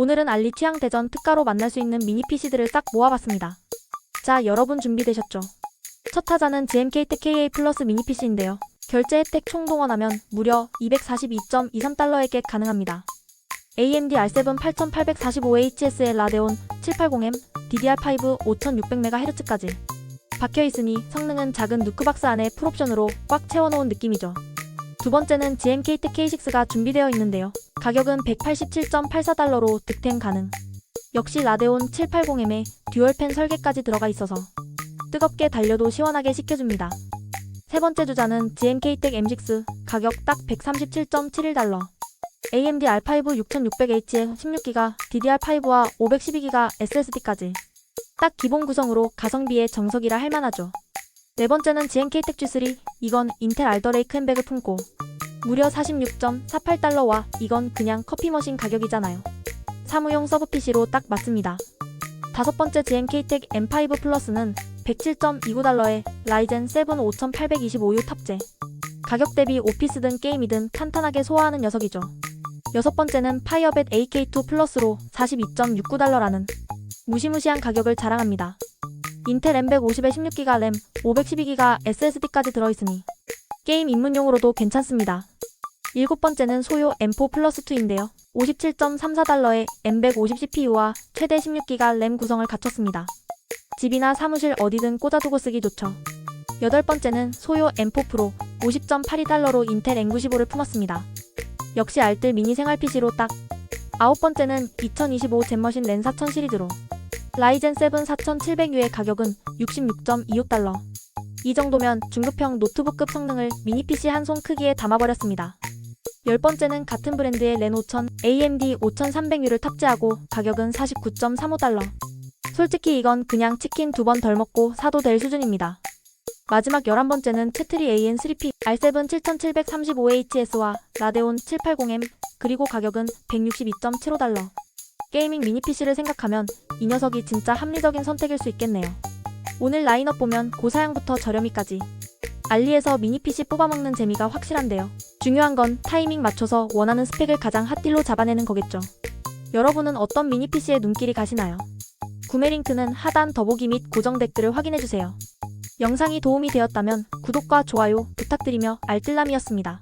오늘은 알리 취향 대전 특가로 만날 수 있는 미니 PC들을 싹 모아봤습니다. 자, 여러분 준비되셨죠? 첫 타자는 GMK텍 KA 플러스 미니 PC인데요. 결제 혜택 총 동원하면 무려 242.23달러에게 가능합니다. AMD R7 8845HS의 라데온 780M, DDR5 5600MHz까지 박혀있으니 성능은 작은 누크박스 안에 풀옵션으로 꽉 채워놓은 느낌이죠. 두 번째는 GMK텍 K6가 준비되어 있는데요. 가격은 187.84달러로 득템 가능. 역시 라데온 780M에 듀얼팬 설계까지 들어가 있어서 뜨겁게 달려도 시원하게 식혀줍니다. 세 번째 주자는 GMK텍 M6 가격 딱 137.71달러. AMD R5 6600H에 16기가, DDR5와 512기가 SSD까지 딱 기본 구성으로 가성비에 정석이라 할 만하죠. 네 번째는 GMK텍 G3, 이건 인텔 알더레이크 햄백을 품고 무려 46.48달러와 이건 그냥 커피 머신 가격이잖아요. 사무용 서브 PC로 딱 맞습니다. 다섯 번째 GMK텍 M5 플러스는 107.29달러에 라이젠 7 5825U 탑재. 가격 대비 오피스든 게임이든 탄탄하게 소화하는 녀석이죠. 여섯 번째는 파이어벳 AK2 플러스로 42.69달러라는 무시무시한 가격을 자랑합니다. 인텔 M150에 16기가 램, 512기가 SSD까지 들어있으니 게임 입문용으로도 괜찮습니다. 일곱 번째는 소요 M4 플러스 2인데요. 57.34달러에 M150 CPU와 최대 16기가 램 구성을 갖췄습니다. 집이나 사무실 어디든 꽂아두고 쓰기 좋죠. 여덟 번째는 소요 M4 프로 50.82달러로 인텔 N95를 품었습니다. 역시 알뜰 미니 생활 PC로 딱. 아홉 번째는 2025 젠머신 렌4000 시리즈로 라이젠 7 4700U의 가격은 66.26달러. 이 정도면 중급형 노트북급 성능을 미니 PC 한 손 크기에 담아버렸습니다. 열 번째는 같은 브랜드의 렌5000 AMD 5300U를 탑재하고 가격은 49.35달러. 솔직히 이건 그냥 치킨 두 번 덜 먹고 사도 될 수준입니다. 마지막 11번째는 채트리 AN3P R7 7735HS와 라데온 780M 그리고 가격은 162.75달러. 게이밍 미니 PC를 생각하면 이 녀석이 진짜 합리적인 선택일 수 있겠네요. 오늘 라인업 보면 고사양부터 저렴이까지 알리에서 미니 PC 뽑아먹는 재미가 확실한데요. 중요한 건 타이밍 맞춰서 원하는 스펙을 가장 핫딜로 잡아내는 거겠죠. 여러분은 어떤 미니 PC에 눈길이 가시나요? 구매 링크는 하단 더보기 및 고정 댓글을 확인해주세요. 영상이 도움이 되었다면 구독과 좋아요 부탁드리며 알뜰남이었습니다.